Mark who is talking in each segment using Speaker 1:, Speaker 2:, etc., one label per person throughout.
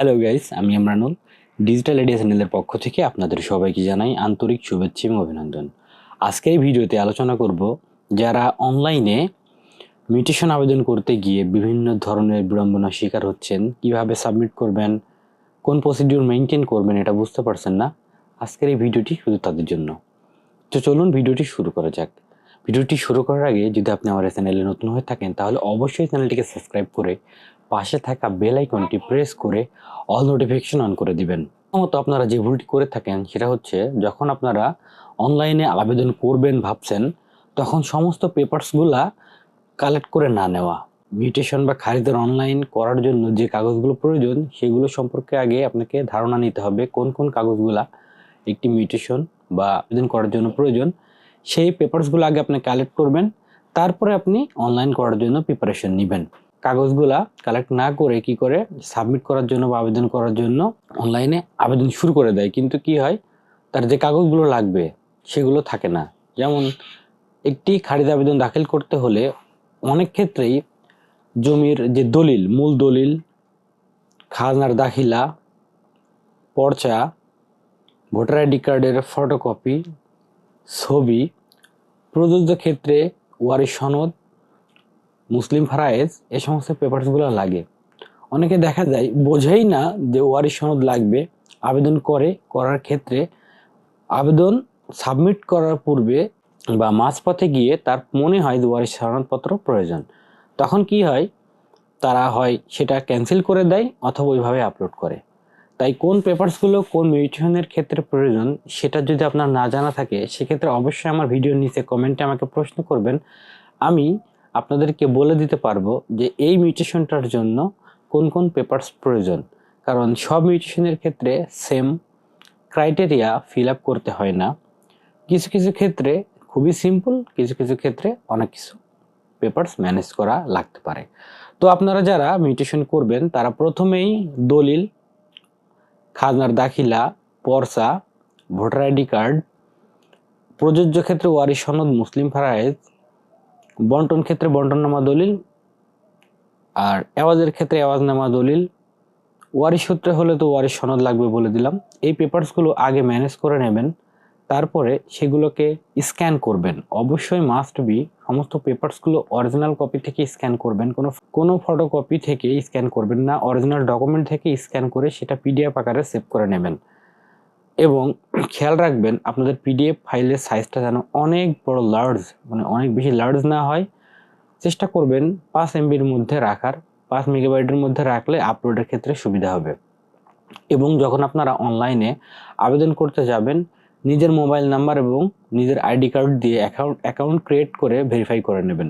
Speaker 1: Hello guys আমি Imranul digital এডিয়া চ্যানেলের পক্ষ থেকে আপনাদের সবাইকে জানাই আন্তরিক শুভেচ্ছা এবং অভিনন্দন। আজকের এই ভিডিওতে আলোচনা করব যারা অনলাইনে মিউটেশন আবেদন করতে গিয়ে বিভিন্ন ধরনের বিড়ম্বনার শিকার হচ্ছেন, কীভাবে সাবমিট করবেন, কোন প্রসিডিউর মেনটেন করবেন এটা বুঝতে পারছেন না? আজকের এই ভিডিওটি শুধু তাদের জন্য। তো চলুন ভিডিওটি শুরু করা যাক। ভিডিওটি শুরু করার আগে যদি আপনি আমার চ্যানেলে নতুন হয়ে থাকেন, তাহলে অবশ্যই চ্যানেলটিকে সাবস্ক্রাইব করে পাশে থাকা বেল আইকনটি প্রেস করে অল নোটিফিকেশন অন করে দিবেন। প্রথমত আপনারা যে ভুলটি করে থাকেন সেটা হচ্ছে, যখন আপনারা অনলাইনে আবেদন করবেন, ভাবছেন, তখন সমস্ত পেপারসগুলা কালেক্ট করে না নেওয়া। মিউটেশন বা খারিদের অনলাইন করার জন্য যে কাগজগুলো প্রয়োজন, সেগুলো সম্পর্কে আগে আপনাকে ধারণা নিতে হবে, কোন কোন কাগজগুলা একটি মিউটেশন বা আবেদন করার জন্য প্রয়োজন, সেই পেপারসগুলো আগে আপনি কালেক্ট করবেন, তারপরে আপনি অনলাইন করার জন্য প্রিপারেশন নেবেন। কাগজগুলা কালেক্ট না করে কি করে সাবমিট করার জন্য বা আবেদন করার জন্য অনলাইনে আবেদন শুরু করে দেয়। কিন্তু কি হয়? তার যে কাগজগুলো লাগবে, সেগুলো থাকে না। যেমন একটি খারিদ আবেদন দাখিল করতে হলে অনেক ক্ষেত্রেই জমির যে দলিল, মূল দলিল, খাজনার দাখিলা, পর্চা, ভোটার আইডি কার্ডের ফটোকপি ছবি, প্রযোজ্য ক্ষেত্রে ওয়ারি সনদ মুসলিম ফারায়েজ এ সমস্ত পেপারসগুলো লাগে। অনেকে দেখা যায় বোঝেই না যে ওয়ারিশ সনদ লাগবে, আবেদন করে, করার ক্ষেত্রে আবেদন সাবমিট করার পূর্বে বা মাঝপথে গিয়ে তার মনে হয় ওয়ারিশ সনদপত্র প্রয়োজন। তখন কি হয়? তারা হয় সেটা ক্যান্সেল করে দেয় অথবা ওইভাবে আপলোড করে। তাই কোন পেপারসগুলো কোন মিউটেশনের ক্ষেত্রে প্রয়োজন সেটা যদি আপনার না জানা থাকে, সেক্ষেত্রে অবশ্যই আমার ভিডিওর নিচে কমেন্টে আমাকে প্রশ্ন করবেন। আমি আপনাদেরকে বলে দিতে পারব যে এই মিউটেশনটার জন্য কোন কোন পেপারস প্রয়োজন। কারণ সব মিউটেশনের ক্ষেত্রে সেম ক্রাইটেরিয়া ফিল আপ করতে হয় না। কিছু কিছু ক্ষেত্রে খুবই সিম্পল, কিছু কিছু ক্ষেত্রে অনেক কিছু পেপারস ম্যানেজ করা লাগতে পারে। তো আপনারা যারা মিউটেশন করবেন, তারা প্রথমেই দলিল, খাজনার দাখিলা, পর্সা, ভোটার আইডি কার্ড, প্রযোজ্য ক্ষেত্রে ওয়ারি সনদ, মুসলিম ফারায়েজ বন্টন ক্ষেত্রে বন্টননামা দলিল আর এওয়াজের ক্ষেত্রে এওয়াজনামা দলিল। ওয়ারিশ সূত্রে হলে তো ওয়ারিশ সনদ লাগবে বলে দিলাম। এই পেপারসগুলো আগে ম্যানেজ করে নেবেন, তারপরে সেগুলোকে স্ক্যান করবেন। অবশ্যই মাস্ট বি সমস্ত পেপারসগুলো অরিজিনাল কপি থেকে স্ক্যান করবেন। কোনো কোনো ফটোকপি থেকে স্ক্যান করবেন না। অরিজিনাল ডকুমেন্ট থেকে স্ক্যান করে সেটা পিডিএফ আকারে সেভ করে নেবেন। এবং খেয়াল রাখবেন আপনাদের পিডিএফ ফাইলের সাইজটা যেন অনেক বড় লার্জ মানে অনেক বেশি লার্জ না হয়। চেষ্টা করবেন পাঁচ এমবির মধ্যে রাখার, পাঁচ মেগাবাইটের মধ্যে রাখলে আপলোডের ক্ষেত্রে সুবিধা হবে। এবং যখন আপনারা অনলাইনে আবেদন করতে যাবেন, নিজের মোবাইল নাম্বার এবং নিজের আইডি কার্ড দিয়ে অ্যাকাউন্ট অ্যাকাউন্ট ক্রিয়েট করে ভেরিফাই করে নেবেন।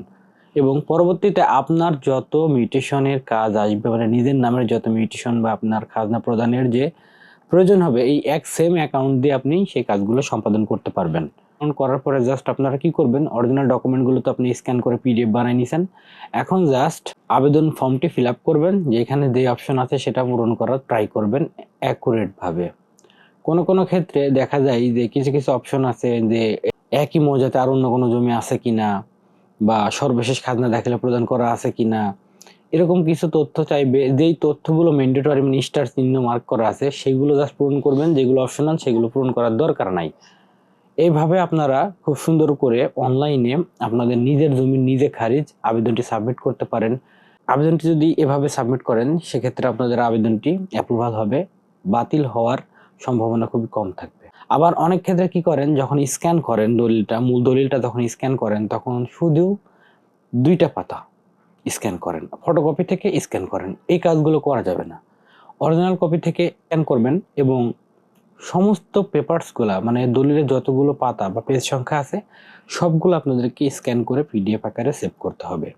Speaker 1: এবং পরবর্তীতে আপনার যত মিউটেশনের কাজ আসবে মানে নিজের নামের যত মিউটেশন বা আপনার খাজনা প্রদানের যে প্রয়োজন হবে এই এক সেম অ্যাকাউন্ট দিয়ে আপনি সেই কাজগুলো সম্পাদন করতে পারবেন। অন করার পরে জাস্ট আপনারা কি করবেন অরিজিনাল ডকুমেন্টগুলো তো আপনি স্ক্যান করে পিডিএফ বানিয়ে নিছেন। এখন জাস্ট আবেদন ফর্মটি ফিল আপ করবেন, যেখানে যে অপশন আছে সেটা পূরণ করার ট্রাই করবেন অ্যাকুরেটভাবে কোনো কোনো ক্ষেত্রে দেখা যায় যে কিছু কিছু অপশন আছে যে একই মৌজাতে আর অন্য কোনো জমি আছে কিনা, বা সর্বশেষ খাজনা দাখিলা প্রদান করা আছে কিনা এরকম কিছু তথ্য চাইবে, যেই তথ্যগুলো ম্যান্ডেটরি মানে স্টার চিহ্ন মার্ক করা আছে সেগুলো জাস্ট পূরণ করবেন, যেগুলো অপশনাল সেগুলো পূরণ করার দরকার নাই। এইভাবে আপনারা খুব সুন্দর করে অনলাইনে আপনাদের নিজের জমি নিজে খারিজ আবেদনটি সাবমিট করতে পারেন। আবেদনটি যদি এভাবে সাবমিট করেন, সেক্ষেত্রে আপনাদের আবেদনটি অ্যাপ্রুভাল হবে, বাতিল হওয়ার সম্ভাবনা খুবই কম থাকবে। আবার অনেক ক্ষেত্রে কি করেন, যখন স্ক্যান করেন দলিলটা, মূল দলিলটা যখন স্ক্যান করেন, তখন শুধু দুইটা পাতা। স্ক্যান করেন। ফটোকপি থেকে স্ক্যান করেন। এই কাজগুলো করা যাবে না। অরিজিনাল কপি থেকে স্ক্যান করবেন এবং সমস্ত পেপারসগুলো মানে দলিলের যতগুলো পাতা বা পেজ সংখ্যা আছে, সবগুলো আপনাদেরকে স্ক্যান করে পিডিএফ আকারে সেভ করতে হবে।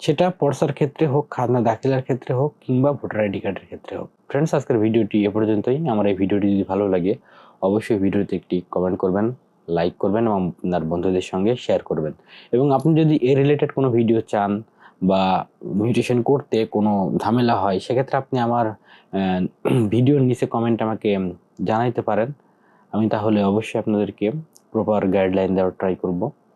Speaker 1: সেটা পর্সার ক্ষেত্রে হোক, খাজনা দাখিলার ক্ষেত্রে হোক, কিংবা ভোটার আইডি কার্ডের ক্ষেত্রে হোক। ফ্রেন্ডস আজকের ভিডিওটি এ পর্যন্তই। আমার এই ভিডিওটি যদি ভালো লাগে, অবশ্যই ভিডিওতে একটি কমেন্ট করবেন লাইক করবেন এবং আপনার বন্ধুদের সঙ্গে শেয়ার করবেন। এবং আপনি যদি এ রিলেটেড কোনো ভিডিও চান বা মিউটেশন করতে কোনো ঝামেলা হয়, সেক্ষেত্রে আপনি আমার ভিডিওর নিচে কমেন্ট আমাকে জানাইতে পারেন। আমি তাহলে অবশ্যই আপনাদেরকে প্রপার গাইডলাইন দেওয়ার ট্রাই করব।